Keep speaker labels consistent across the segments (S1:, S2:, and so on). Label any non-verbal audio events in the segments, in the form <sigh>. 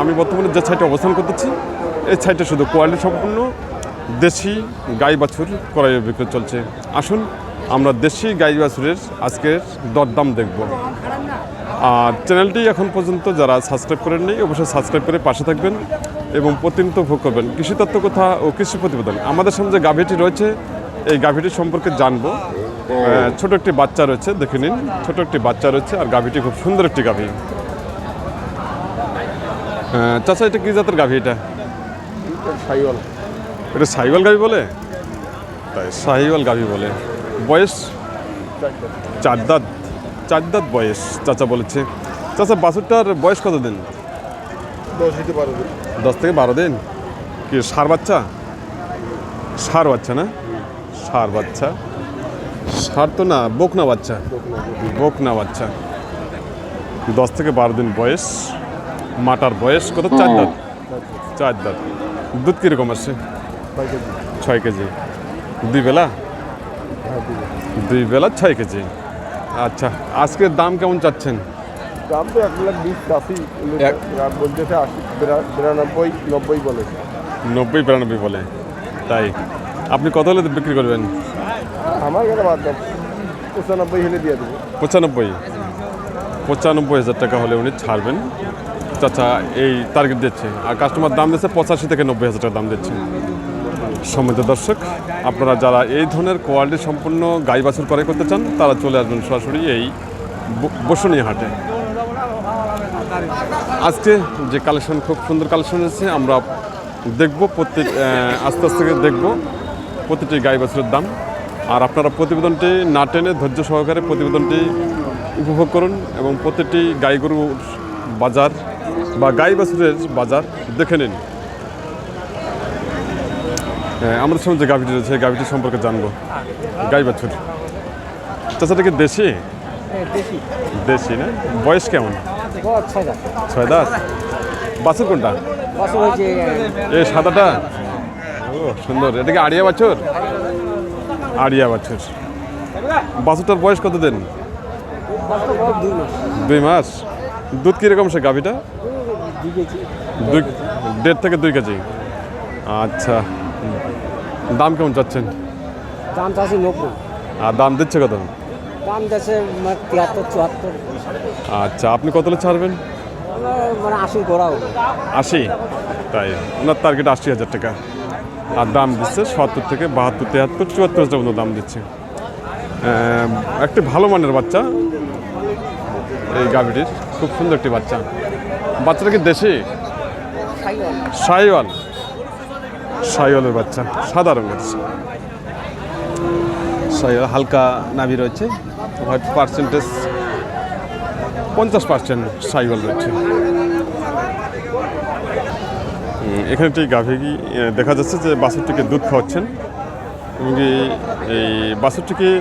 S1: আমি বর্তমানে যে সাইটে অবস্থান করতেছি, এই সাইটে শুধু কোয়ালিটি সম্পূর্ণ দেশি গাই বাছুর ক্রয় বিক্রয় চলছে। আসুন, আমরা দেশি গাই বাছুরের আজকের দরদাম দেখব। আর চ্যানেলটি এখন পর্যন্ত যারা সাবস্ক্রাইব করেন নেই, অবশ্যই সাবস্ক্রাইব করে পাশে থাকবেন এবং প্রতিনিয়ত ভোগ করবেন। কৃষি তত্ত্ব কথা ও কৃষি প্রতিবেদন। আমাদের সামনে যে গাভীটি রয়েছে, এই গাভীটি সম্পর্কে জানব। ছোট একটি বাচ্চা রয়েছে, দেখে নিন। ছোট একটি বাচ্চা রয়েছে আর গাভীটি খুব সুন্দর একটি গাভী। চাচা এটা কি জাতের গাভী এটা?
S2: সাইওয়াল।
S1: এটা সাইওয়াল গাভী বলে? তাই সাহিওয়াল গাভী বলে। বয়স? চার দাঁত। চার দাঁত। বয়স চাচা বলেছে। চাচা বাছুরটার বয়স কত দিন
S2: দশ হইতে বারো দিন।
S1: দশ থেকে বারো দিন? কি সার বাচ্চা? সার বাচ্চা না? সার বাচ্চা। সার তো না বকনা বাচ্চা। বকনা বাচ্চা। দশ থেকে বারো দিন বয়স। মাটার বয়স কত? চার দাঁত। চার দাঁত। দুধ কীরকম আসছে
S2: ছয় কেজি।
S1: দুই বেলা? দুই বেলা ছয় কেজি। আচ্ছা আজকের দাম কেমন চাচ্ছেন?
S2: দাম তো এক লাখ বিশ আশি। বলতেছে আশি বিরানব্বই নব্বই বলে।
S1: নব্বই বিরানব্বই বলে। তাই। আপনি কত হলে বিক্রি করবেন?
S2: আমার গেলে বাদ দাম পঁচানব্বই হলে দিয়ে দেবো।
S1: পঁচানব্বই। পঁচানব্বই হাজার টাকা হলে উনি ছাড়বেন। চাচা, এই টার্গেট দিচ্ছে। আর কাস্টমার দাম দিচ্ছে পঁচাশি থেকে নব্বই হাজার টাকা দাম দিচ্ছে। সম্মানিত দর্শক, আপনারা যারা এই ধরনের কোয়ালিটি সম্পূর্ণ গাই বাছুর করে করতে চান, তারা চলে আসবেন সরাসরি এই বসুনিয়া হাটে। আজকে যে কালেকশন খুব সুন্দর কালেকশন এসেছে আমরা দেখব প্রত্যেক আস্তে আস্তে দেখব প্রতিটি গাই বাছুরের দাম। আর আপনারা প্রতিবেদনটি না টেনে ধৈর্য সহকারে প্রতিবেদনটি উপভোগ করুন এবং প্রতিটি গাই গরুর বাজার বা গাই বাছুরের বাজার দেখে নিন। হ্যাঁ, আমাদের সামনে যে গাভিটি রয়েছে গাভিটি সম্পর্কে জানব। গাই বাছুর। তাছাড়া কি দেশি?
S2: বেশি
S1: দেশি। না? বয়স কেমন?
S2: ছয়
S1: দাস বাছুর কোনটা? এই সাদাটা? ও সুন্দর। এটা কি আড়িয়া বাছুর? আড়িয়া বাছুর। বাছুরটার বয়স কত দিন
S2: দুই মাস।
S1: দুধ কীরকম সে গাভিটা?
S2: দুই
S1: দেড় থেকে দুই কেজি। আচ্ছা। দাম কেমন চাচ্ছেন?
S2: দাম নব্বই।
S1: আর দাম দিচ্ছে কত?
S2: দাম দেশে তিয়াত্তর চুয়াত্তর।
S1: আচ্ছা আপনি কত ছাড়বেন?
S2: মানে আশি করাও
S1: আশি? তাই। ওনার টার্গেট আশি হাজার টাকা। আর দাম দিচ্ছে সত্তর থেকে বাহাত্তর তিয়াত্তর চুয়াত্তর হাজার মতো দাম দিচ্ছে। একটি ভালো মানের বাচ্চা এই গাভিটির। খুব সুন্দর একটি বাচ্চা। বাচ্চাটা কি দেশি? সাইওয়াল। সাইওয়ালের বাচ্চা, সাদা রঙের। সাইওয়াল, হালকা নাভি রয়েছে। হোয়াইট পার্সেন্টেজ, পঞ্চাশ পার্সেন্ট সাইওয়াল রয়েছে। এখানে একটি গাভী দেখা যাচ্ছে যে বাছুরটিকে দুধ খাওয়াচ্ছেন। এবং এই- বাছুরটিকে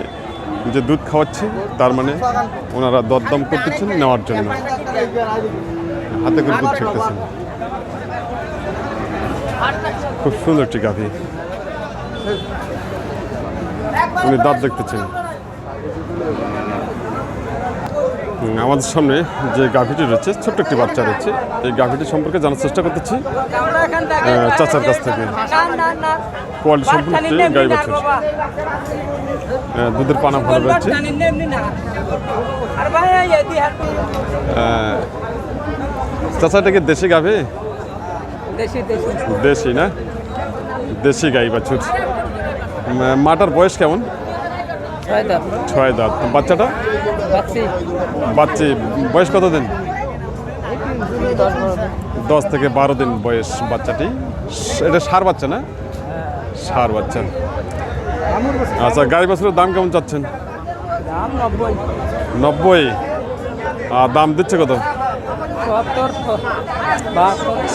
S1: যে দুধ খাওয়াচ্ছি, তার মানে ওনারা দরদম করতেছেন নেওয়ার জন্য। হাতে করে দুধ ছেড়তেছেন। খুব সুন্দর একটি গাভি উনি দাঁত দেখতেছেন। আমাদের সামনে যে গাভীটি রয়েছে ছোট্ট একটি বাচ্চা রয়েছে। এই গাভীটি সম্পর্কে জানার চেষ্টা করতেছি চাচার কাছ থেকে। কোয়ালিটি একটি গাই বাছুর দুধের পানা ভালো রয়েছে। আহ, চাচা এটা কি দেশি গাভী?
S2: দেশি
S1: না? দেশি গাই বাছুর। মাটার বয়স কেমন?
S2: ছয়
S1: দাঁত। বাচ্চাটা? বাচ্চি। বয়স কত দিন।
S2: দশ
S1: থেকে বারো দিন বয়স বাচ্চাটি। এটা সার বাচ্চা না? সার বাচ্চা। আচ্ছা গাই বাছুরের দাম কেমন চাচ্ছেন?
S2: নব্বই।
S1: আর দাম দিচ্ছে কত?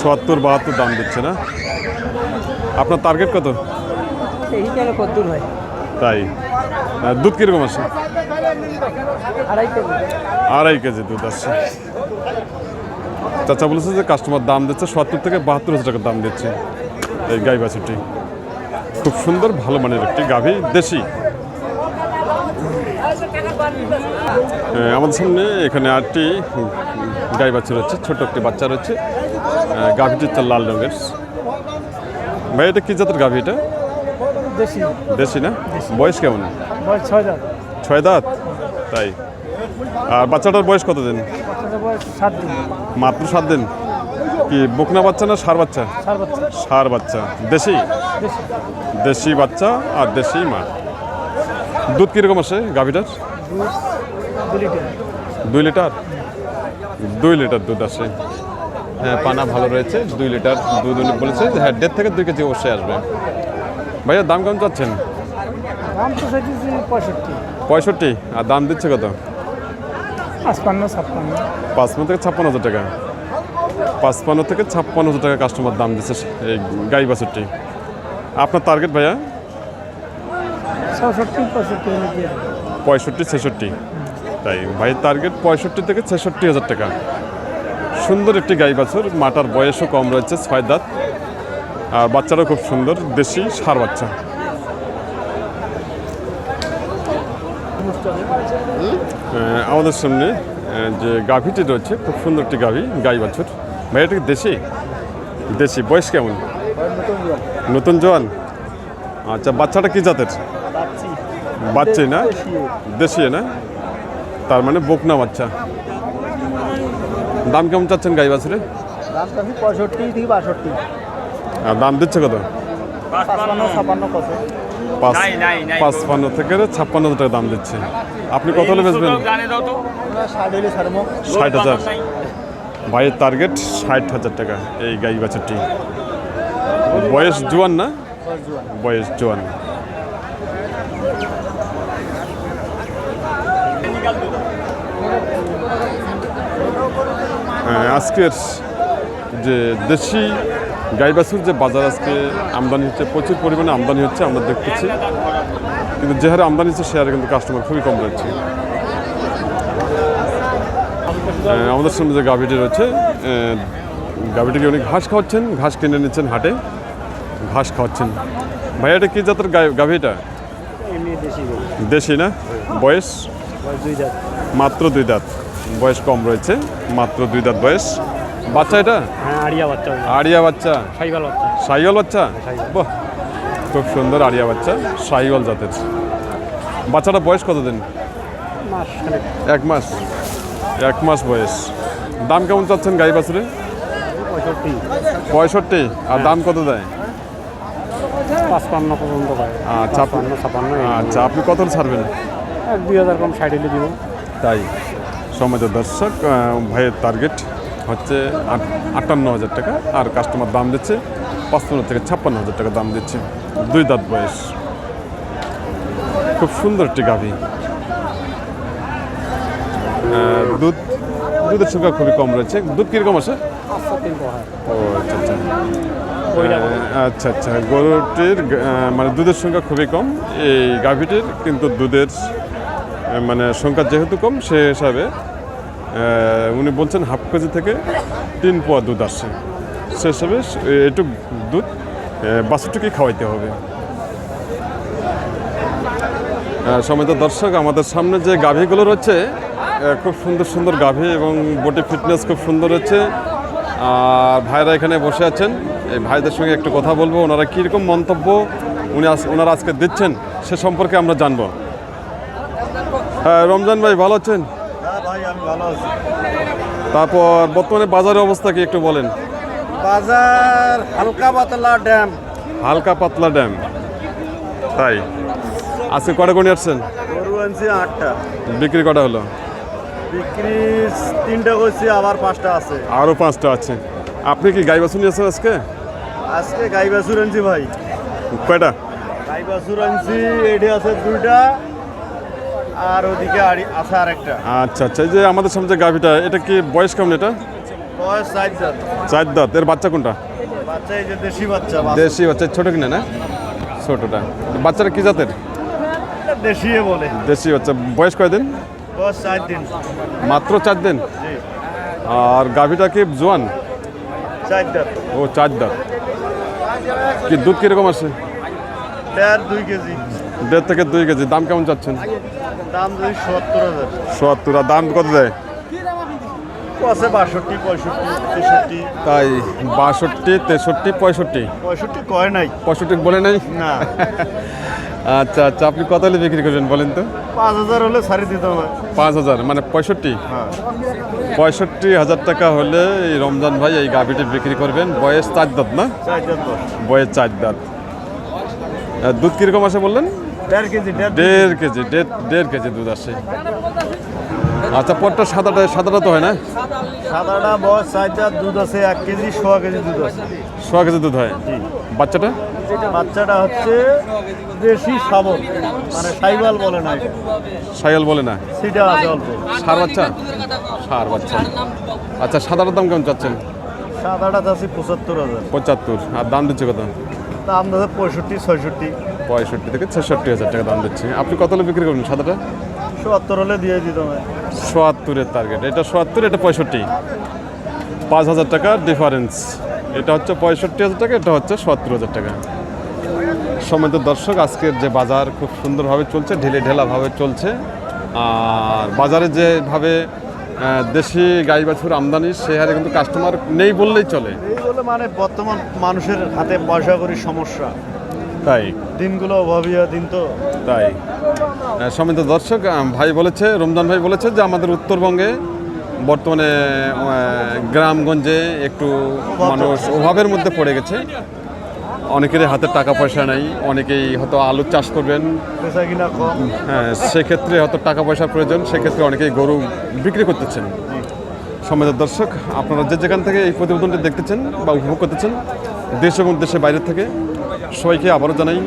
S1: সত্তর বাহাত্তর। দাম দিচ্ছে না? আপনার টার্গেট কত?
S2: হয়।
S1: তাই। দুধ কীরকম আসে
S2: আড়াই কেজি
S1: দুধ আসছে চাচা বলেছে যে কাস্টমার দাম দিচ্ছে, সত্তর থেকে বাহাত্তর হাজার টাকা দাম দিচ্ছে এই গাই বাছুরটি। খুব সুন্দর, ভালো মানের একটি গাভী, দেশি। আমাদের সামনে এখানে আটটি গাই বাচ্চা রয়েছে ছোট একটি বাচ্চা রয়েছে। গাভীটি হচ্ছে লাল রঙের। ভাই, এটা কি জাতের গাভী এটা?
S3: দেশি।
S1: দেশি না? বয়স কেমন?
S3: বয়স ছয় দাঁত।
S1: ছয় দাঁত? তাই। আর বাচ্চাটার বয়স কত দিন
S3: সাত দিন।
S1: মাত্র সাত দিন? কি বকনা বাচ্চা না সার বাচ্চা?
S3: সার বাচ্চা।
S1: দেশি?
S3: দেশি।
S1: বাচ্চা আর দেশি মা। দুধ কীরকম আসে গাভীটার? দুই লিটার। দুই লিটার? দুধ আসে। হ্যাঁ পানা ভালো রয়েছে। দুই লিটার দুধ উনি বলেছে হ্যাঁ দেড় থেকে দুই কেজি অবশ্যই আসবে। ভাইয়া দাম কেমন চাচ্ছেন?
S3: দাম তো চাইতেছি পঁয়ষট্টি।
S1: পঁয়ষট্টি? আর দাম দিচ্ছে কত?
S3: পাঁচপান্ন ছাপ্পান্ন।
S1: পাঁচপান্ন থেকে ছাপ্পান্ন হাজার টাকা। পাঁচপান্ন থেকে ছাপ্পান্ন হাজার টাকা কাস্টমার দাম দিচ্ছে এই গাই বাছুরটি। আপনার টার্গেট ভাইয়া?
S3: পঁয়ষট্টি
S1: ছেষট্টি। তাই ভাই টার্গেট পঁয়ষট্টি থেকে ছেষট্টি হাজার টাকা। সুন্দর একটি গাই বাছুর মাটার বয়সও কম রয়েছে ছয় দাঁত। আর বাচ্চাটাও খুব সুন্দর, দেশি সার বাচ্চা। আমাদের সামনে যে গাভীটি রয়েছে, খুব সুন্দর একটি গাভী, গাই বাছুর। ভাই, এটা কি দেশি? দেশি। বয়স কেমন? নতুন জোয়ান। আচ্ছা বাচ্চাটা কি জাতের? বাচ্চা না? দেশি না? তার মানে বকনা বাচ্চা। দাম কেমন চাচ্ছেন গাই বাছুরে?
S3: পঁয়ষট্টি থেকে বাষট্টি।
S1: আর দাম দিচ্ছে কত?
S3: পাঁচপান্ন
S1: থেকে ছাপ্পান্ন হাজার টাকা দাম দিচ্ছে। আপনি কত হলে বেচবেন?
S4: জানে দাও তো।
S3: ষাট
S1: হাজার। ভাইয়ের টার্গেট ষাট হাজার টাকা এই গাই বাছুরটি। বয়স জোয়ান না? বয়স জোয়ান। হ্যাঁ, আজকের যে দেশি গাই বাছুর যে বাজার আজকে আমদানি হচ্ছে প্রচুর পরিমাণে আমদানি হচ্ছে আমরা দেখতেছি। কিন্তু যে হারে আমদানি হচ্ছে সে হারে কিন্তু কাস্টমার খুবই কম রয়েছে। আমাদের সামনে যে গাভীটি রয়েছে গাভীটিকে উনি ঘাস খাওয়াচ্ছেন ঘাস কিনে নিচ্ছেন হাটে। ঘাস খাওয়াচ্ছেন। ভাই এটা কি জাতের গাভীটা?
S3: দেশি
S1: না? বয়স? মাত্র দুই দাঁত। বয়স কম রয়েছে মাত্র দুই দাঁত বয়স। বাচ্চা এটা?
S3: হ্যাঁ আড়িয়া বাচ্চা
S1: আড়িয়া বাচ্চা?
S3: সাইবাল বাচ্চা।
S1: বাহ খুব সুন্দর আড়িয়া বাচ্চা সাইওয়াল জাতের। বাচ্চাটা বয়স কতদিন? এক মাস। এক মাস বয়স। দাম কেমন চাচ্ছেন গাই বাছুরে?
S3: পঁয়ষট্টি।
S1: আর দাম কত দেয়?
S3: পাঁচপান্ন পর্যন্ত
S1: আচ্ছা
S3: ছাপান্ন
S1: আচ্ছা আপনি কত ছাড়বেন?
S3: দুই হাজার কম দিব।
S1: তাই। সমাজের দর্শক ভাইয়ের টার্গেট হচ্ছে আট- আটান্ন হাজার টাকা, আর কাস্টমার দাম দিচ্ছে পাঁচপান্ন থেকে ছাপ্পান্ন হাজার টাকা দাম দিচ্ছে। দুই দাঁত বয়স। খুব সুন্দর একটি গাভী। দুধ, দুধের সংখ্যা খুবই কম রয়েছে। দুধ কীরকম
S3: পাঁচশো
S1: ও আচ্ছা আচ্ছা। আচ্ছা আচ্ছা। গরুটির মানে দুধের সংখ্যা খুবই কম এই গাভীটির, কিন্তু দুধের মানে সংখ্যা যেহেতু কম, সে হিসাবে উনি বলছেন হাফ কেজি থেকে তিন পোয়া দুধ আসছে। সে হিসাবে এটুক দুধ বাসুটুকুই খাওয়াইতে হবে। সমিত দর্শক, আমাদের সামনে যে গাভীগুলো রয়েছে খুব সুন্দর সুন্দর গাভী এবং বডি ফিটনেস খুব সুন্দর হচ্ছে আর ভাইরা এখানে বসে আছেন। এই ভাইদের সঙ্গে একটু কথা বলব, ওনারা কীরকম মন্তব্য উনি ওনারা আজকে দিচ্ছেন, সে সম্পর্কে আমরা জানব। হ্যাঁ রমজান ভাই, ভালো আছেন?
S2: ভাই আমি ভালো আছি।
S1: তারপর বর্তমানে বাজারের অবস্থা কি একটু বলেন?
S2: বাজার হালকা পাতলা ড্যাম।
S1: হালকা পাতলা ড্যাম। তাই? আজকে কটা কোণে আসছেন
S2: গরু আনছি আটটা।
S1: বিক্রি কটা হলো?
S2: বিক্রি তিনটা করছি আবার পাঁচটা আছে।
S1: আরও পাঁচটা আছে। আপনি কি গাই বাছুর নিয়েছেন আজকে?
S2: আজকে গাই বাছুর আনছি ভাই।
S1: কয়টা?
S2: গাই বাছুর আনছি এটি আছে দুইটা। আর ওদিকে আছে আরেকটা।
S1: আচ্ছা আচ্ছা এই যে আমাদের সামনে যে গাভিটা এটা কি বয়স কেমন এটা?
S2: বয়স
S1: চার দাঁত এর বাচ্চা কোনটা?
S2: বাচ্চা এই যে দেশি বাচ্চা
S1: দেশি বাচ্চা ছোট কিনা না? ছোটটা। বাচ্চাটা কি জাতের?
S2: দেশি বলে।
S1: দেশি বাচ্চা বয়স কয়দিন?
S2: বয়স ষাট দিন।
S1: মাত্র চার দিন? আর গাভিটা কি জোয়ান?
S2: চার জাত
S1: ও চার দাঁত। কি দুধ কীরকম আছে?
S2: দেড় দুই কেজি।
S1: দেড় থেকে দুই কেজি দাম কেমন চাচ্ছেন?
S2: দাম সত্তর হাজার।
S1: সত্তর আর দাম কত দেয়?
S2: আছে বাষট্টি পঁয়ষট্টি তেষট্টি।
S1: তাই বাষট্টি তেষট্টি পঁয়ষট্টি?
S2: পঁয়ষট্টি কয় নাই।
S1: পঁয়ষট্টি বলে নাই?
S2: না। <laughs>
S1: আচ্ছা আচ্ছা আপনি কত হলে বিক্রি করবেন বলেন তো?
S2: পাঁচ হাজার হলে ছাড়ি দিতে হবে।
S1: পাঁচ হাজার মানে পঁয়ষট্টি?
S2: হ্যাঁ।
S1: পঁয়ষট্টি হাজার টাকা হলে এই রমজান ভাই এই গাভিটি বিক্রি করবেন। বয়স চার দাঁত না? বয়স চার দাঁত। দুধ কীরকম আসে বললেন?
S2: দেড় কেজি দেড়
S1: কেজি। দেড় কেজি দুধ আসে আচ্ছা পরটা সাদাটা সাদাটা তো হয় না?
S2: সাদাটা বয়স চার হাজার দুধ আছে এক কেজি সোয়া কেজি দুধ আছে।
S1: সোয়া কেজি দুধ হয়? বাচ্চাটা?
S2: বাচ্চাটা হচ্ছে দেশি শাবল মানে সাইবাল বলে না এটা।
S1: সাইয়াল বলে না?
S2: সেটা আছে অল্প।
S1: সার বাচ্চা? সার বাচ্চা। আচ্ছা সাদাটার দাম কেমন চাচ্ছেন?
S2: সাদাটা আছে পঁচাত্তর হাজার।
S1: পঁচাত্তর। আর দাম দিচ্ছে কত?
S2: দাম দাদা পঁয়ষট্টি ছয়ষট্টি।
S1: পঁয়ষট্টি থেকে ছেষট্টি হাজার টাকা দাম দিচ্ছে। আপনি কত হলে বিক্রি করবেন সাদাটা?
S2: সত্তর হলে দিয়ে দিতে হবে
S1: সোয়াত্তরের টার্গেট এটা সোয়াত্তর এটা পঁয়ষট্টি। পাঁচ হাজার টাকা ডিফারেন্স এটা হচ্ছে পঁয়ষট্টি হাজার টাকা এটা হচ্ছে সোয়াত্তর হাজার টাকা। সমিত দর্শক আজকের যে বাজার খুব সুন্দরভাবে চলছে ঢিলে ঢেলাভাবে চলছে। আর বাজারে যেভাবে দেশি গাই বাছুর আমদানি সে হারে কিন্তু কাস্টমার নেই বললেই চলে।
S2: এই বলে মানে বর্তমান মানুষের হাতে পয়সা করি সমস্যা।
S1: তাই?
S2: দিনগুলো অভাবিয়া দিন তো।
S1: তাই। সমিত দর্শক ভাই বলেছে রমজান ভাই বলেছে যে আমাদের উত্তরবঙ্গে বর্তমানে গ্রামগঞ্জে একটু মানুষ অভাবের মধ্যে পড়ে গেছে। অনেকেরই হাতে টাকা পয়সা নাই অনেকেই হয়তো আলু চাষ করবেন। হ্যাঁ সেক্ষেত্রে হয়তো টাকা পয়সার প্রয়োজন সেক্ষেত্রে অনেকেই গরু বিক্রি করতেছেন। সমাজের দর্শক আপনারা যে যেখান থেকে এই প্রতিবেদনটি দেখতেছেন বা উপভোগ করতেছেন দেশ এবং দেশের বাইরে থেকে সবাইকে আবারও জানাই